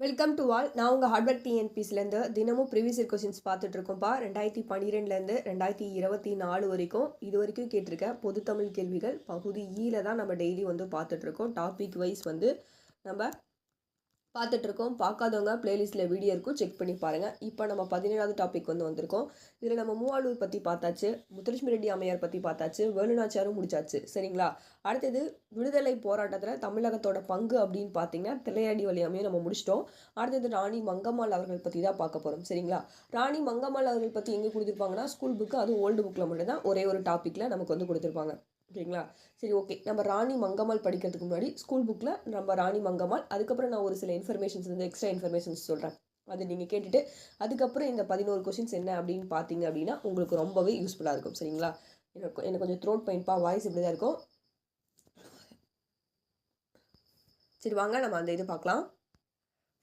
Welcome to all நான் உங்கள் ஹார்ட்வர்க் டிஎன்பிஸ்லேருந்து தினமும் ப்ரீவியஸ் இயர் கொஷின்ஸ் பார்த்துட்ருக்கோம்ப்பா ரெண்டாயிரத்தி பன்னிரெண்டுலேருந்து ரெண்டாயிரத்தி இருபத்தி நாலு வரைக்கும் இது வரைக்கும் கேட்டிருக்க பொதுத்தமிழ் கேள்விகள் பகுதி e ஈல தான் நம்ம டெய்லி வந்து பார்த்துட்ருக்கோம் டாபிக் வைஸ் வந்து நம்ம பார்த்துட்ருக்கோம். பார்க்காதவங்க பிளேலிஸ்ட்டில் வீடியோ இருக்கும். செக் பண்ணி பாருங்கள் இப்போ நம்ம பதினேழாவது டாபிக் வந்து வந்திருக்கோம். இதில் நம்ம மூவாலூர் பற்றி பார்த்தாச்சு. முத்துலட்சுமி ரெட்டி அம்மையார் பற்றி பார்த்தாச்சு. வேலுநாச்சியாரும் முடிச்சாச்சு. சரிங்களா? அடுத்தது விடுதலை போராட்டத்தில் தமிழகத்தோட பங்கு அப்படின்னு பார்த்தீங்கன்னா திரையாடி வழியாமையும் நம்ம முடிச்சிட்டோம். அடுத்தது ராணி மங்கம்மாள் அவர்கள் பற்றி தான் பார்க்க போகிறோம் சரிங்களா? ராணி மங்கம்மாள் அவர்கள் பற்றி எங்கே கொடுத்துருப்பாங்கன்னா ஸ்கூல் புக்கு அதுவும் ஓல்டு புக்கில் மட்டும்தான் ஒரே ஒரு டாப்பிக்கில் நமக்கு வந்து கொடுத்துருப்பாங்க. ஓகேங்களா? சரி ஓகே. நம்ம ராணி மங்கம்மாள் படிக்கிறதுக்கு முன்னாடி ஸ்கூல் புக்கில் நம்ம ராணி மங்கம்மாள் அதுக்கப்புறம் நான் ஒரு சில இன்ஃபர்மேஷன்ஸ் வந்து எக்ஸ்ட்ரா இன்ஃபர்மேஷன்ஸ் சொல்கிறேன் அது நீங்கள் கேட்டுட்டு அதுக்கப்புறம் இந்த பதினோரு கொஷின்ஸ் என்ன அப்படின்னு பார்த்தீங்க அப்படின்னா உங்களுக்கு ரொம்பவே யூஸ்ஃபுல்லாக இருக்கும். சரிங்களா? எனக்கு எனக்கு கொஞ்சம் த்ரோட் பெயின்ப்பா வாய்ஸ் இப்படி தான் இருக்கும். சரி வாங்க நம்ம அந்த இது பார்க்கலாம்.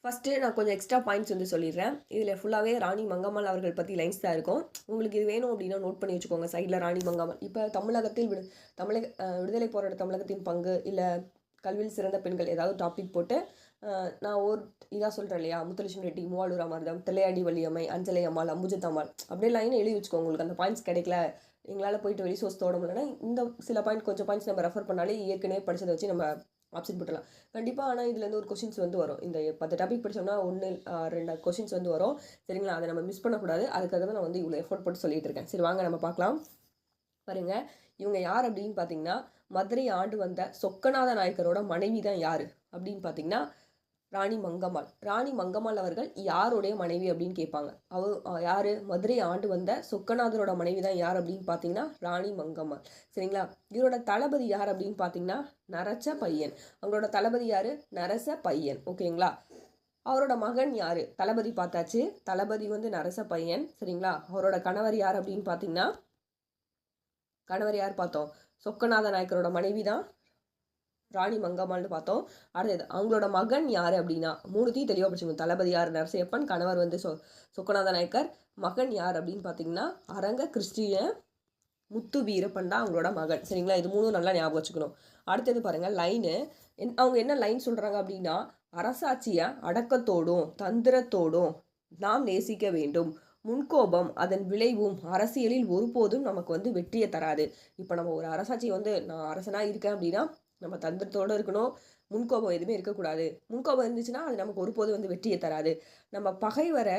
ஃபஸ்ட்டு நான் கொஞ்சம் எக்ஸ்ட்ரா பாயிண்ட்ஸ் வந்து சொல்லிடுறேன். இதில் ஃபுல்லாகவே ராணி மங்கம்மாள் அவர்கள் பற்றி லைன்ஸ் தான் இருக்கும். உங்களுக்கு இது வேணும் அப்படின்னா நோட் பண்ணி வச்சுக்கோங்க. சைடில் ராணி மங்கம்மாள். இப்போ தமிழகத்தில் விடு தமிழக விடுதலை போராட்ட தமிழகத்தின் பங்கு இல்லை கல்வியில் சிறந்த பெண்கள் ஏதாவது டாபிக் போட்டு நான் ஒரு இதாக சொல்கிறேன் இல்லையா? முத்துலட்சுமி ரெட்டி மூவாளூர் அமர்தம் தில்லையாடி வள்ளியம்மை அஞ்சலை அம்மாள் அம்புஜத்தம்மாள் அப்படியே லைன் எழுதி வச்சுக்கோங்க உங்களுக்கு. அந்த பாயிண்ட்ஸ் கிடைக்கல. எங்களால் போயிட்டு வெளி சோர்ஸ் தோட முடியலன்னா இந்த சில பாயிண்ட் கொஞ்சம் பாயிண்ட்ஸ் நம்ம ரெஃபர் பண்ணாலே ஏற்கனவே படித்ததை வச்சு நம்ம ஆப்ஷன் போட்டலாம் கண்டிப்பாக ஆனால் இதுலேருந்து ஒரு கொஷின்ஸ் வந்து வரும். இந்த பத்து டாபிக் படித்தோம்னா ஒன்று ரெண்டு கொஷின்ஸ் வந்து வரும். சரிங்களா? அதை நம்ம மிஸ் பண்ணக்கூடாது. அதுக்காக தான் நான் வந்து இவ்வளோ எஃபோர்ட் போட்டு சொல்லிட்டு இருக்கேன். சரி வாங்க நம்ம பார்க்கலாம். பாருங்க. இவங்க யார் அப்படின்னு பார்த்தீங்கன்னா மதுரை ஆண்டு வந்த சொக்கநாத நாயக்கரோட மனைவி தான் யார்? அப்படின்னு பார்த்தீங்கன்னா ராணி மங்கம்மாள். ராணி மங்கம்மாள் அவர்கள் யாருடைய மனைவி அப்படின்னு கேட்பாங்க. அவ யார்? மதுரை ஆண்டு வந்த சொக்கநாதரோட மனைவி தான் யார் அப்படின்னு பார்த்தீங்கன்னா ராணி மங்கம்மாள். சரிங்களா? இவரோட தளபதி யார் அப்படின்னு பார்த்தீங்கன்னா நரச பையன். அவங்களோட தளபதி யார்? நரச பையன். ஓகேங்களா? அவரோட மகன் யார்? தளபதி பார்த்தாச்சு. தளபதி வந்து நரச பையன். சரிங்களா? அவரோட கணவர் யார் அப்படின்னு பார்த்தீங்கன்னா கணவர் யார் பார்த்தோம்? சொக்கநாத நாயக்கரோட மனைவி தான் ராணி மங்கம்மாள்னு பார்த்தோம். அடுத்தது அவங்களோட மகன் யார் அப்படின்னா மூணுத்தையும் தெளிவாக படிச்சுக்கணும் தளபதி யார் நரசியப்பன் கணவர் வந்து சொ சொக்கநாத நாயக்கர். மகன் யார் அப்படின்னு பார்த்தீங்கன்னா அரங்க கிறிஸ்டிய முத்து வீரப்பன் தான் அவங்களோட மகன். சரிங்களா? இது மூணும் நல்லா ஞாபகம் வச்சுக்கணும். அடுத்தது பாருங்கள் லைனு என் அவங்க என்ன லைன் சொல்கிறாங்க அப்படின்னா அரசாட்சியை அடக்கத்தோடும் தந்திரத்தோடும் நாம் நேசிக்க வேண்டும். முன்கோபம் அதன் விளைவும் அரசியலில் ஒருபோதும் நமக்கு வந்து வெற்றியை தராது. இப்போ நம்ம ஒரு அரசாட்சி வந்து நான் அரசனாக இருக்கேன் அப்படின்னா நம்ம தந்திரத்தோடு இருக்கணும். முன்கோபம் எதுவுமே இருக்கக்கூடாது. முன்கோபம் இருந்துச்சுன்னா அது நமக்கு ஒருபோதும் வந்து வெற்றியை தராது. நம்ம பகைவரை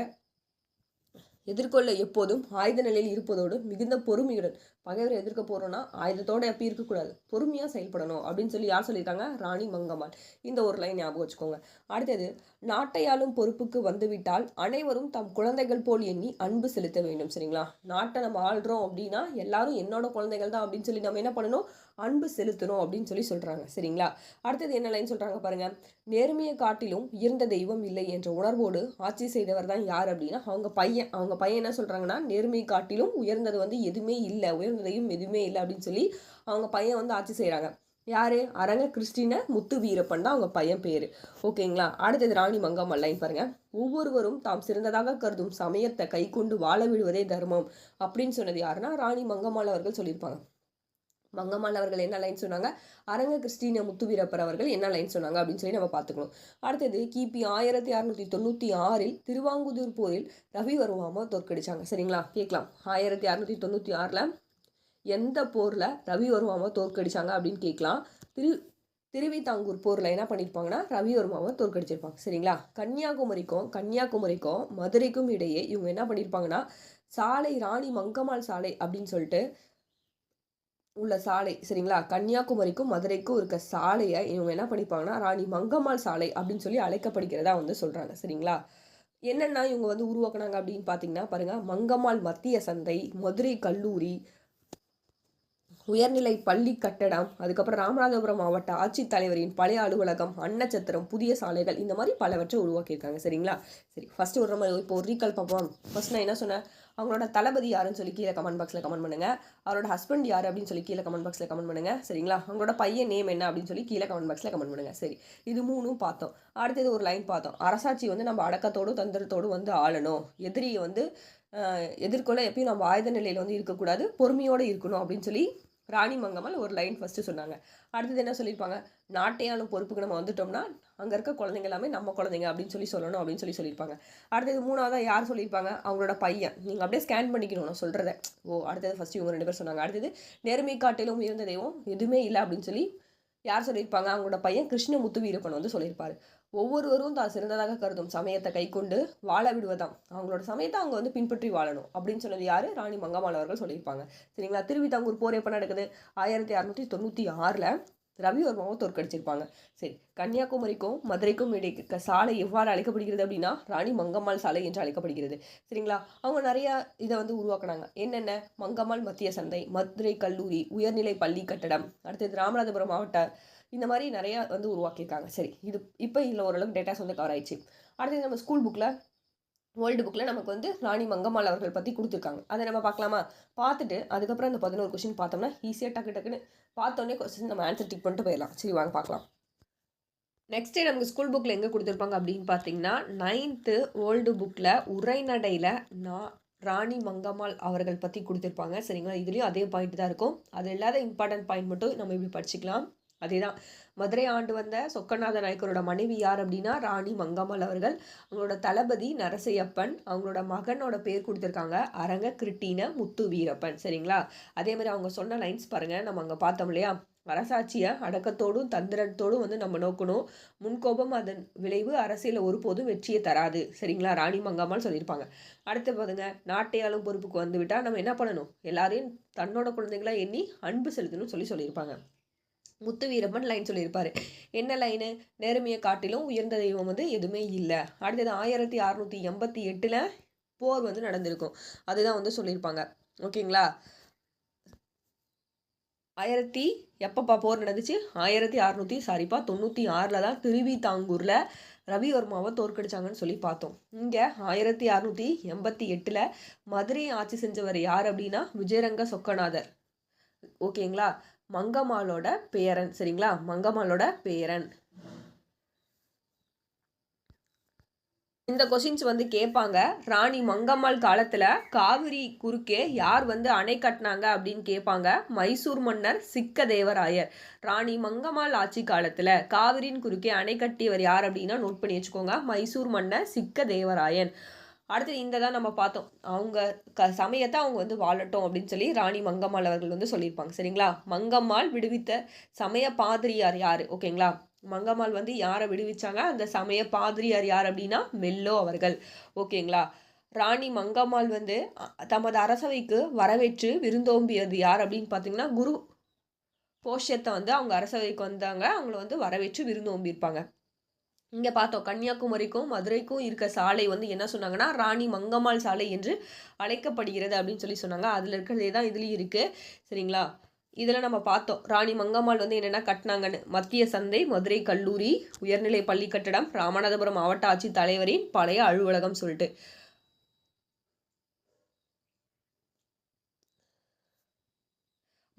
எதிர்கொள்ள எப்போதும் ஆயுத நிலையில் இருப்பதோடு மிகுந்த பொறுமையுடன் பகைவரை எதிர்க்க போகிறோன்னா ஆயுதத்தோடு எப்பயும் இருக்கக்கூடாது. பொறுமையாக செயல்படணும் அப்படின்னு சொல்லி யார் சொல்லியிருக்காங்க? ராணி மங்கம்மாள். இந்த ஒரு லைன் ஞாபகம் வச்சுக்கோங்க. அடுத்தது நாட்டையாளும் பொறுப்புக்கு வந்துவிட்டால் அனைவரும் தம் குழந்தைகள் போல் எண்ணி அன்பு செலுத்த வேண்டும். சரிங்களா? நாட்டை நம்ம ஆள்றோம் அப்படின்னா எல்லாரும் என்னோட குழந்தைகள் தான் அப்படின்னு சொல்லி நம்ம என்ன பண்ணணும்? அன்பு செலுத்தணும் அப்படின்னு சொல்லி சொல்கிறாங்க சரிங்களா? அடுத்தது என்ன லைன் சொல்கிறாங்க பாருங்கள் நேர்மையை காட்டிலும் உயர்ந்த தெய்வம் இல்லை என்ற உணர்வோடு ஆட்சி செய்தவர் தான் யார் அப்படின்னா அவங்க பையன். அவங்க பையன் என்ன சொல்கிறாங்கன்னா நேர்மையை காட்டிலும் உயர்ந்தது வந்து எதுவுமே இல்லை. உயர்ந்த தெய்வம் எதுவுமே இல்லை அப்படின்னு சொல்லி அவங்க பையன் வந்து ஆட்சி செய்கிறாங்க யார்? அரங்க கிறிஸ்டின முத்து வீரப்பன் தான் அவங்க பையன் பேர். ஓகேங்களா? அடுத்தது ராணி மங்கம்மாள் லைன் பாருங்கள் ஒவ்வொருவரும் தாம் சிறந்ததாக கருதும் சமயத்தை கை கொண்டு வாழ விடுவதே தர்மம் அப்படின்னு சொன்னது யாருன்னா ராணி மங்கம்மாள் அவர்கள் சொல்லியிருப்பாங்க. மங்கம்மாள் அவர்கள் என்ன லைன் சொன்னாங்க? அரங்க கிறிஸ்டின முத்துவீரப்பர் அவர்கள் என்ன லைன் சொன்னாங்க அப்படின்னு சொல்லி நம்ம பார்த்துக்கணும். அடுத்தது கிபி ஆயிரத்தி அறநூத்தி தொண்ணூற்றி ஆறில் திருவாங்குதூர் போரில் ரவிவர்மாவை தோற்கடிச்சாங்க. சரிங்களா? கேட்கலாம். ஆயிரத்தி அறநூத்தி தொண்ணூற்றி ஆறில் எந்த போரில் ரவிவர்மாவை தோற்கடிச்சாங்க அப்படின்னு கேட்கலாம். திரு திருவிதாங்கூர் போரில் என்ன பண்ணியிருப்பாங்கன்னா ரவிவர்மாவை தோற்கடிச்சிருப்பாங்க. சரிங்களா? கன்னியாகுமரிக்கும் கன்னியாகுமரிக்கும் மதுரைக்கும் இடையே இவங்க என்ன பண்ணியிருப்பாங்கன்னா சாலை ராணி மங்கம்மாள் சாலை அப்படின்னு சொல்லிட்டு உள்ள சாலை சரிங்களா? கன்னியாகுமரிக்கும் மதுரைக்கும் இருக்க சாலையை இவங்க என்ன பண்ணிப்பாங்கன்னா ராணி மங்கம்மாள் சாலை அப்படின்னு சொல்லி அழைக்கப்படுகிறதா வந்து சொல்கிறாங்க சரிங்களா? என்னென்னா இவங்க வந்து உருவாக்குனாங்க அப்படின்னு பார்த்தீங்கன்னா பாருங்கள் மங்கம்மாள் மத்திய சந்தை மதுரை கல்லூரி உயர்நிலை பள்ளி கட்டடம் அதுக்கப்புறம் ராமநாதபுரம் மாவட்ட ஆட்சித்தலைவரின் பழைய அலுவலகம் அன்னச்சத்திரம் புதிய சாலைகள் இந்த மாதிரி பலவற்றை உருவாக்கியிருக்காங்க சரிங்களா? சரி ஃபஸ்ட்டு ஒரு மாதிரி இப்போ ஒரு ரீகால் பார்ப்போம். ஃபர்ஸ்ட் நான் என்ன சொன்னேன்? அவங்களோட தளபதி யாருன்னு சொல்லி கீழே கமெண்ட் பாக்ஸில் கமெண்ட் பண்ணுங்கள் அவரோட ஹஸ்பண்ட் யார் அப்படின்னு சொல்லி கீழே கமெண்ட் பாக்ஸில் கமெண்ட் பண்ணுங்கள் சரிங்களா? அவங்களோட பையன் நேம் என்ன அப்படின்னு சொல்லி கீழே கமெண்ட் பாக்ஸில் கமெண்ட் பண்ணுங்கள் சரி இது மூணும் பார்த்தோம். அடுத்தது ஒரு லைன் பார்த்தோம். அரசாட்சி வந்து நம்ம அடக்கத்தோடும் தந்திரத்தோடும் வந்து ஆளணும். எதிரியை வந்து எதிர்கொள்ள எப்பயும் நம்ம ஆயுத நிலையில் வந்து இருக்கக்கூடாது. பொறுமையோடு இருக்கணும் அப்படின்னு சொல்லி ராணி மங்கம்மாள் ஒரு லைன் ஃபஸ்ட்டு சொன்னாங்க. அடுத்தது என்ன சொல்லியிருப்பாங்க? நாட்டையான பொறுப்புக்கு நம்ம வந்துட்டோம்னா அங்கே இருக்க குழந்தைங்க எல்லாமே நம்ம குழந்தைங்க அப்படின்னு சொல்லி சொல்லணும் அப்படின்னு சொல்லி சொல்லியிருப்பாங்க. அடுத்தது மூணாவதாக யார் சொல்லியிருப்பாங்க? அவங்களோட பையன். நீங்கள் அப்படியே ஸ்கேன் பண்ணிக்கணும் நான் சொல்கிறத ஓ அடுத்தது ஃபஸ்ட்டு இவங்க ரெண்டு பேர் சொன்னாங்க. அடுத்தது நேர்மை காட்டிலும் உயர்ந்த தெய்வம் எதுவுமே இல்லை அப்படின்னு சொல்லி யார் சொல்லியிருப்பாங்க? அவங்களோட பையன் கிருஷ்ணமுத்து வீரப்பன் வந்து சொல்லியிருப்பார். ஒவ்வொருவரும் தான் சிறந்ததாக கருதும் சமயத்தை கைக்கொண்டு வாழ விடுவதாம். அவங்களோட சமயத்தை அவங்க வந்து பின்பற்றி வாழணும் அப்படின்னு சொன்னது யாரு? ராணி மங்கம்மாள் அவர்கள் சொல்லியிருப்பாங்க. சரிங்களா? திருவிதாங்கூர் போர் எப்போ நடக்குது? ஆயிரத்தி அறநூற்றி தொண்ணூற்றி ஆறில் ரவிவர்மாவை தோற்கடிச்சிருப்பாங்க சரி கன்னியாகுமரிக்கும் மதுரைக்கும் இடைக்க சாலை எவ்வாறு அழைக்கப்படுகிறது அப்படின்னா ராணி மங்கம்மாள் சாலை என்று அழைக்கப்படுகிறது. சரிங்களா? அவங்க நிறையா இதை வந்து உருவாக்குனாங்க. என்னென்ன? மங்கம்மாள் மத்திய சந்தை மதுரை கல்லூரி உயர்நிலை பள்ளி கட்டடம் அடுத்தது ராமநாதபுரம் மாவட்ட இந்த மாதிரி நிறையா வந்து உருவாக்கியிருக்காங்க. சரி இது இப்போ இதில் ஓரளவுக்கு டேட்டாஸ் வந்து கவர் ஆயிடுச்சு. அடுத்தது நம்ம ஸ்கூல் புக்கில் ஓல்டு புக்கில் நமக்கு வந்து ராணி மங்கம்மாள் அவர்கள் பற்றி கொடுத்துருக்காங்க. அதை நம்ம பார்க்கலாமா? பார்த்துட்டு அதுக்கப்புறம் இந்த பதினோரு கொஷின் பார்த்தோம்னா ஈஸியாக டக்கு டக்குன்னு பார்த்தோன்னே கொஸ்டின் நம்ம ஆன்சர் டிக் பண்ணிட்டு போயிடலாம். சரி வாங்க பார்க்கலாம். நெக்ஸ்ட்டு நமக்கு ஸ்கூல் புக்கில் எங்கே கொடுத்துருப்பாங்க அப்படின்னு பார்த்தீங்கன்னா நைன்த்து ஓல்டு புக்கில் உரைநடையில் நான் ராணி மங்கம்மாள் அவர்கள் பற்றி கொடுத்துருப்பாங்க. சரிங்களா? இதுலேயும் அதே பாயிண்ட் தான் இருக்கும். அது இல்லாத இம்பார்ட்டன்ட் பாயிண்ட் மட்டும் நம்ம இப்படி படிச்சுக்கலாம். அதே தான் மதுரை ஆண்டு வந்த சொக்கநாத நாயக்கரோட மனைவி யார் அப்படின்னா ராணி மங்கம்மாள் அவர்கள். அவங்களோட தளபதி நரசையப்பன் அவங்களோட மகனோட பேர் கொடுத்துருக்காங்க அரங்க கிருட்டின முத்து வீரப்பன் சரிங்களா? அதே மாதிரி அவங்க சொன்ன லைன்ஸ் பாருங்கள் நம்ம அங்கே பார்த்தோம் இல்லையா? அரசாட்சியை அடக்கத்தோடும் தந்திரத்தோடும் வந்து நம்ம நோக்கணும். முன்கோபம் அதன் விளைவு அரசியலில் ஒருபோதும் வெற்றியை தராது. சரிங்களா? ராணி மங்காமல் சொல்லியிருப்பாங்க. அடுத்து பாருங்க. நாட்டையாளும் பொறுப்புக்கு வந்து விட்டால் நம்ம என்ன பண்ணணும்? எல்லாரையும் தன்னோட குழந்தைங்களா எண்ணி அன்பு செலுத்தணும்னு சொல்லி சொல்லியிருப்பாங்க. முத்து வீரப்பன் லைன் சொல்லியிருப்பாரு. என்ன லைனு நேர்மையை காட்டிலும் உயர்ந்த தெய்வம் வந்து எதுவுமே இல்லை. அடுத்தது ஆயிரத்தி அறநூற்றி எண்பத்தி எட்டில் போர் வந்து நடந்திருக்கும். அதுதான் வந்து சொல்லியிருப்பாங்க. ஓகேங்களா? ஆயிரத்தி எப்பப்பா போர் நடந்துச்சு? ஆயிரத்தி அறநூற்றி சாரிப்பா தொண்ணூற்றி ஆறில் தான் திருவிதாங்கூரில் ரவிவர்மாவை தோற்கடிச்சாங்கன்னு சொல்லி பார்த்தோம். இங்கே ஆயிரத்தி அறநூற்றி எண்பத்தி எட்டில் மதுரையை ஆட்சி செஞ்சவர் யார் அப்படின்னா விஜயரங்க சொக்கநாதர். ஓகேங்களா? மங்கம்மாளோட பேரன் சரிங்களா? மங்கம்மாளோட பேரன். இந்த கொஷின்ஸ் வந்து கேட்பாங்க. ராணி மங்கம்மாள் காலத்தில் காவிரி குறுக்கே யார் வந்து அணை கட்டினாங்க அப்படின்னு கேட்பாங்க. மைசூர் மன்னர் சிக்க தேவராயர் ராணி மங்கம்மாள் ஆட்சி காலத்தில் காவிரியின் குறுக்கே அணை கட்டியவர் யார் அப்படின்னா நோட் பண்ணி வச்சுக்கோங்க. மைசூர் மன்னர் சிக்க தேவராயன் அடுத்து இந்த தான் நம்ம பார்த்தோம். அவங்க க சமயத்தை அவங்க வந்து வாழட்டும் அப்படின்னு சொல்லி ராணி மங்கம்மாள் அவர்கள் வந்து சொல்லியிருப்பாங்க. சரிங்களா? மங்கம்மாள் விடுவித்த சமய பாதிரியார் யார்? ஓகேங்களா? மங்கம்மாள் வந்து யாரை விடுவிச்சாங்க? அந்த சமய பாதிரியார் யார் அப்படின்னா மெல்லோ அவர்கள். ஓகேங்களா? ராணி மங்கம்மாள் வந்து தமது அரசவைக்கு வரவேற்று விருந்தோம்பியது யார் அப்படின்னு பார்த்தீங்கன்னா குரு போஷத்தை வந்து அவங்க அரசவைக்கு வந்தாங்க. அவங்கள வந்து வரவேற்று விருந்தோம்பியிருப்பாங்க. இங்கே பார்த்தோம் கன்னியாகுமரிக்கும் மதுரைக்கும் இருக்க சாலை வந்து என்ன சொன்னாங்கன்னா ராணி மங்கம்மாள் சாலை என்று அழைக்கப்படுகிறது அப்படின்னு சொல்லி சொன்னாங்க. அதில் இருக்கிறதே தான் இதுலேயும் இருக்குது சரிங்களா? இதில் நம்ம பார்த்தோம் ராணி மங்கம்மாள் வந்து என்னென்னா கட்டினாங்கன்னு. மத்திய சந்தை மதுரை கல்லூரி உயர்நிலை பள்ளி கட்டடம் ராமநாதபுரம் மாவட்ட ஆட்சி தலைவரின் பழைய அலுவலகம் சொல்லிட்டு.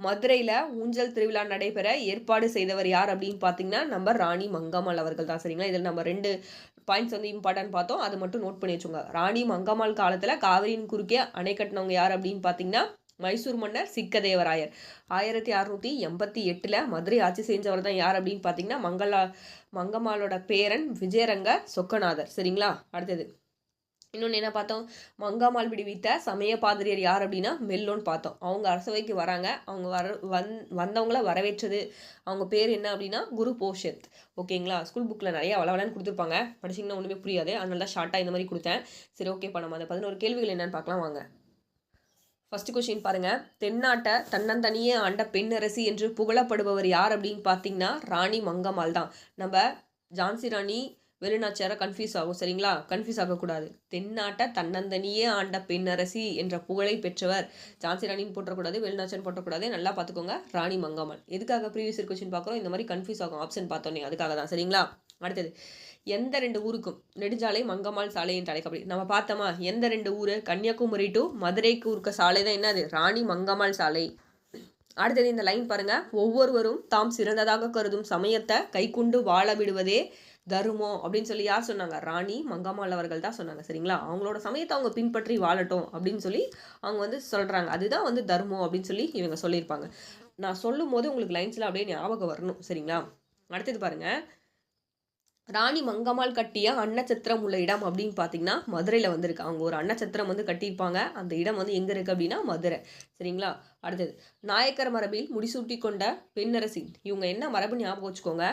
மதுரையில் ஊஞ்சல் திருவிழா நடைபெற ஏற்பாடு செய்தவர் யார் அப்படின்னு பார்த்தீங்கன்னா நம்ம ராணி மங்கம்மாள் அவர்கள் தான் சரிங்களா? இதில் நம்ம ரெண்டு பாயிண்ட்ஸ் வந்து இம்பார்ட்டன்ட் பார்த்தோம். அது மட்டும் நோட் பண்ணி வச்சுங்க ராணி மங்கம்மாள் காலத்தில் காவிரியின் குறுக்கே அணை கட்டினவங்க யார் அப்படின்னு பார்த்தீங்கன்னா மைசூர் மன்னர் சிக்கதேவராயர். ஆயிரத்தி அறுநூற்றி எண்பத்தி எட்டில் மதுரை ஆட்சி செஞ்சவர் தான் யார் அப்படின்னு பார்த்தீங்கன்னா மங்களா மங்கம்மாளோட பேரன் விஜயரங்க சொக்கநாதர். சரிங்களா? அடுத்தது. இன்னொன்று என்ன பார்த்தோம்? மங்காமால் விடுவித்த சமய பாதிரியர் யார் அப்படின்னா மெல்லோன்னு பார்த்தோம். அவங்க அரசவைக்கு வராங்க. அவங்க வர வந் வந்தவங்கள வரவேற்றது. அவங்க பேர் என்ன அப்படின்னா குரு போஷத் ஓகேங்களா? ஸ்கூல் புக்கில் நிறைய வளவலன்னு கொடுத்துருப்பாங்க. படிச்சிங்கன்னா ஒன்றுமே புரியாது. அதனால தான் ஷார்ட்டாக இந்த மாதிரி கொடுத்தேன். சரி ஓகே இப்போ நம்ம அந்த பதினோரு கேள்விகள் என்னென்னு பார்க்கலாம் வாங்க. ஃபஸ்ட்டு கொஷின் பாருங்கள் தென்னாட்டை தன்னந்தனியே ஆண்ட பெண்ணரசி என்று புகழப்படுபவர் யார் அப்படின்னு பார்த்தீங்கன்னா ராணி மங்கம்மாள் தான். நம்ம ஜான்சி ராணி வெளிநாச்சார கன்ஃபியூஸ் ஆகும் சரிங்களா? கன்ஃபியூஸ் ஆகக்கூடாது. தென்னாட்ட தன்னந்தனியே ஆண்ட பெண்ணரசி என்ற புகழை பெற்றவர். ஜான்சி ராணின்னு போட்டக்கூடாது வெளிநாச்சன் போட்டக்கூடாது நல்லா பார்த்துக்கோங்க. ராணி மங்கம்மாள். எதுக்காக ப்ரீவியஸ் கொஸ்டின் பார்க்குறோம்? இந்த மாதிரி கன்ஃபியூஸ் ஆகும். ஆப்ஷன் பார்த்தோன்னே அதுக்காக தான் சரிங்களா? அடுத்தது எந்த ரெண்டு ஊருக்கும் நெடுஞ்சாலை மங்கம்மாள் சாலை என்று அழைக்கப்படி நம்ம பார்த்தோமா? எந்த ரெண்டு ஊர்? கன்னியாகுமரி டு மதுரைக்கு இருக்க சாலை தான் என்னது? ராணி மங்கம்மாள் சாலை. அடுத்தது இந்த லைன் பாருங்க. ஒவ்வொருவரும் தாம் சிறந்ததாக கருதும் சமயத்தை கைக்குண்டு வாழ விடுவதே தருமம் அப்படின்னு சொல்லி யார் சொன்னாங்க? ராணி மங்கம்மாள் அவர்கள் தான் சொன்னாங்க சரிங்களா? அவங்களோட சமயத்தை அவங்க பின்பற்றி வாழட்டும் அப்படின்னு சொல்லி அவங்க வந்து சொல்கிறாங்க அதுதான் வந்து தர்மம் அப்படின்னு சொல்லி இவங்க சொல்லியிருப்பாங்க. நான் சொல்லும் போது உங்களுக்கு லைன்ஸில் அப்படியே ஞாபகம் வரணும் சரிங்களா? அடுத்தது பாருங்கள் ராணி மங்கம்மாள் கட்டிய அன்னச்சத்திரம் உள்ள இடம் அப்படின்னு பார்த்தீங்கன்னா மதுரையில் வந்திருக்கு. அவங்க ஒரு அன்னச்சத்திரம் வந்து கட்டியிருப்பாங்க. அந்த இடம் வந்து எங்கே இருக்குது அப்படின்னா மதுரை சரிங்களா? அடுத்தது நாயக்கர் மரபில் முடிசூட்டி கொண்ட பெண்ணரசி இவங்க என்ன மரபு ஞாபகம் வச்சுக்கோங்க?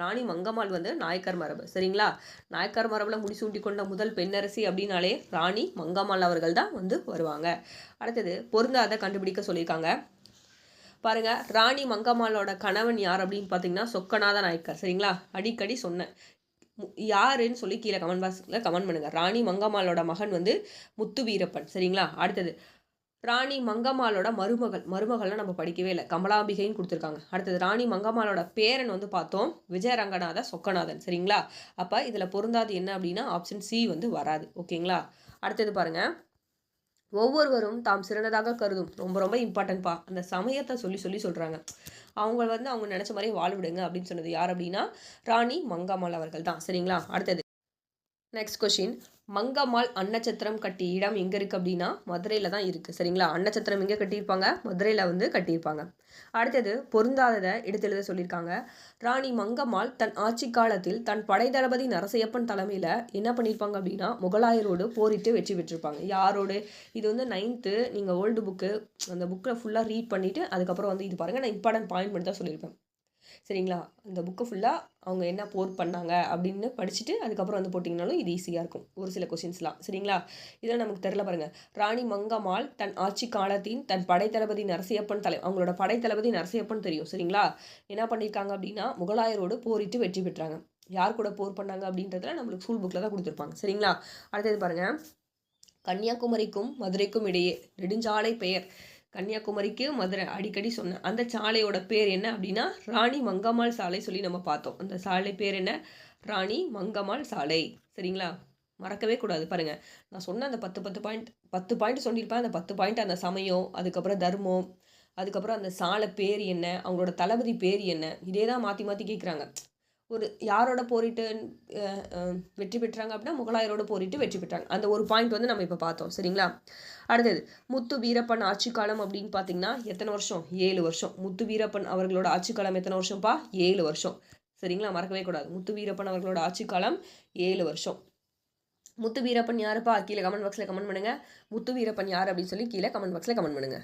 ராணி மங்கம்மாள் வந்து நாயக்கர் மரபு. சரிங்களா? நாயக்கர் மரபில் முடிசூட்டி கொண்ட முதல் பெண்ணரசி அப்படின்னாலே ராணி மங்கம்மாள் அவர்கள் தான் வந்து வருவாங்க. அடுத்தது பொருந்தாத கண்டுபிடிக்க சொல்லியிருக்காங்க. பாருங்கள் ராணி மங்கம்மாளோட கணவன் யார் அப்படின்னு பார்த்தீங்கன்னா சொக்கநாத நாயக்கர். சரிங்களா? அடிக்கடி சொன்னேன். யாருன்னு சொல்லி கீழே கமெண்ட் பாக்ஸில் கமெண்ட் பண்ணுங்கள் ராணி மங்கம்மாளோட மகன் வந்து முத்து வீரப்பன் சரிங்களா? அடுத்தது ராணி மங்கம்மாளோட மருமகள் மருமகள்லாம் நம்ம படிக்கவே இல்லை. கமலாம்பிகைன்னு கொடுத்துருக்காங்க. அடுத்தது ராணி மங்கம்மாளோட பேரன் வந்து பார்த்தோம். விஜயரங்கநாத சொக்கநாதன். சரிங்களா? அப்போ இதில் பொருந்தாது என்ன அப்படின்னா ஆப்ஷன் சி வந்து வராது. ஓகேங்களா? அடுத்தது பாருங்கள் ஒவ்வொருவரும் தாம் சிறந்ததாக கருதும். ரொம்ப ரொம்ப இம்பார்ட்டன்ட்பா அந்த சமயத்தை சொல்லி சொல்லி சொல்கிறாங்க அவங்க வந்து அவங்க நினச்ச மாதிரி வாழ்விடுங்க அப்படின்னு சொன்னது யார் அப்படின்னா ராணி மங்கம்மாள் அவர்கள் தான். சரிங்களா? அடுத்தது நெக்ஸ்ட் கொஷின் மங்கம்மாள் அன்னச்சத்திரம் கட்டி இடம் எங்கே இருக்குது அப்படின்னா மதுரையில் தான் இருக்குது சரிங்களா? அன்னச்சத்திரம் எங்கே கட்டியிருப்பாங்க? மதுரையில் வந்து கட்டியிருப்பாங்க. அடுத்தது பொருந்தாததை எடுத்து எழுத சொல்லியிருக்காங்க. ராணி மங்கம்மாள் தன் ஆட்சி காலத்தில் தன் படைதளபதி நரசையப்பன் தலைமையில் என்ன பண்ணியிருப்பாங்க அப்படின்னா முகலாயரோடு போரிட்டு வெற்றி பெற்றிருப்பாங்க. யாரோடு? இது வந்து நைன்த்து நீங்கள் ஓல்டு புக்கு அந்த புக்கில் ஃபுல்லாக ரீட் பண்ணிவிட்டு அதுக்கப்புறம் வந்து இது பாருங்கள் நான் இம்பார்ட்டன்ட் பாயிண்ட் மட்டும் தான் சொல்லியிருப்பேன். சரிங்களா? இந்த புக்கு ஃபுல்லாக அவங்க என்ன போர் பண்ணாங்க அப்படின்னு படிச்சுட்டு அதுக்கப்புறம் வந்து போட்டிங்கனாலும் இது ஈஸியாக இருக்கும். ஒரு சில கொஷின்ஸ்லாம் சரிங்களா? இதெல்லாம் நமக்கு தெரில பாருங்கள் ராணி மங்கம்மாள் தன் ஆட்சி காலத்தின் தன் படைத்தளபதி நரசியப்பன் தலை அவங்களோட படைத்தளபதி நரசியப்பன் தெரியும். சரிங்களா? என்ன பண்ணியிருக்காங்க அப்படின்னா முகலாயரோடு போரிட்டு வெற்றி பெற்றாங்க. யார் கூட போர் பண்ணாங்க அப்படின்றதுல நம்மளுக்கு ஸ்கூல் புக்கில் தான் கொடுத்துருப்பாங்க. சரிங்களா? அடுத்தது பாருங்கள் கன்னியாகுமரிக்கும் மதுரைக்கும் இடையே நெடுஞ்சாலை பெயர். கன்னியாகுமரிக்கு மதுரை அடிக்கடி சொன்னேன் அந்த சாலையோட பேர் என்ன அப்படின்னா ராணி மங்கம்மாள் சாலை சொல்லி நம்ம பார்த்தோம். அந்த சாலை பேர் என்ன? ராணி மங்கம்மாள் சாலை. சரிங்களா? மறக்கவே கூடாது. பாருங்கள் நான் சொன்ன அந்த பத்து பத்து பாயிண்ட் பத்து பாயிண்ட் சொல்லியிருப்பேன். அந்த பத்து பாயிண்ட் அந்த சமயம் அதுக்கப்புறம் தர்மம் அதுக்கப்புறம் அந்த சாலை பேர் என்ன அவங்களோட தளபதி பேர் என்ன இதே தான் மாற்றி மாற்றி கேட்குறாங்க ஒரு யாரோட போரிட்டு வெற்றி பெற்றாங்க அப்படின்னா முகலாயரோட போரிட்டு வெற்றி பெற்றாங்க. அந்த ஒரு பாயிண்ட் வந்து நம்ம இப்போ பார்த்தோம். சரிங்களா? அடுத்தது முத்து வீரப்பன் ஆட்சி காலம் அப்படின்னு பார்த்தீங்கன்னா எத்தனை வருஷம்? ஏழு வருஷம். முத்து வீரப்பன் அவர்களோட ஆட்சி காலம் எத்தனை வருஷம்ப்பா? ஏழு வருஷம். சரிங்களா? மறக்கவே கூடாது. முத்து வீரப்பன் அவர்களோட ஆட்சி காலம் ஏழு வருஷம். முத்து வீரப்பன் யாருப்பா? கீழே கமெண்ட் பாக்ஸில் கமெண்ட் பண்ணுங்க. முத்து வீரப்பன் யார் அப்படின்னு சொல்லி கீழே கமெண்ட் பாக்ஸில் கமெண்ட் பண்ணுங்க.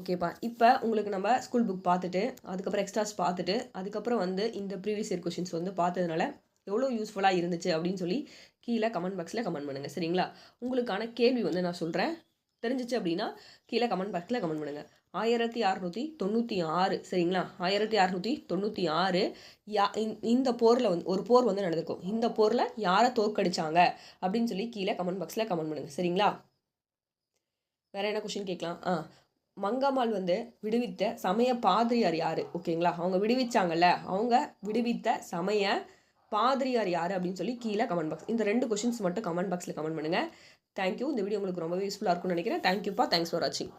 ஓகேப்பா. இப்போ உங்களுக்கு நம்ம ஸ்கூல் புக் பார்த்துட்டு அதுக்கப்புறம் எக்ஸ்ட்ராஸ் பார்த்துட்டு அதுக்கப்புறம் வந்து இந்த ப்ரீவியஸ் இயர் கொஷின்ஸ் வந்து பார்த்ததுனால எவ்வளோ யூஸ்ஃபுல்லாக இருந்துச்சு அப்படின்னு சொல்லி கீழே கமெண்ட் பாக்ஸில் கமெண்ட் பண்ணுங்கள் சரிங்களா? உங்களுக்கான கேள்வி வந்து நான் சொல்கிறேன் தெரிஞ்சிச்சு அப்படின்னா கீழே கமெண்ட் பாக்ஸில் கமெண்ட் பண்ணுங்கள் ஆயிரத்தி அறநூற்றி தொண்ணூற்றி ஆறு. சரிங்களா? ஆயிரத்தி அறநூற்றி தொண்ணூற்றி ஆறு. யா இந்த- போரில் வந்து ஒரு போர் வந்து நடந்திருக்கும். இந்த போரில் யாரை தோற்கடிச்சாங்க? அப்படின்னு சொல்லி கீழே கமெண்ட் பாக்ஸில் கமெண்ட் பண்ணுங்கள் சரிங்களா? வேறு என்ன கொஷின் கேட்கலாம்? ஆ மங்கம்மாள் வந்து விடுவித்த சமய பாதிரியார் யார்? ஓகேங்களா? அவங்க விடுவிச்சாங்கல்ல. அவங்க விடுவித்த சமய பாதிரியார் யார் அப்படின்னு சொல்லி கீழே கமெண்ட் பாக்ஸ் இந்த ரெண்டு கொஷின்ஸ் மட்டும் கமெண்ட் பாக்ஸில் கமெண்ட் பண்ணுங்கள் தேங்க்யூ இந்த வீடியோ உங்களுக்கு ரொம்பவே யூஸ்ஃபுல்லாக இருக்கும்னு நினைக்கிறேன். தேங்க்யூப்பா தேங்க்ஸ் ஃபார் வாட்சிங்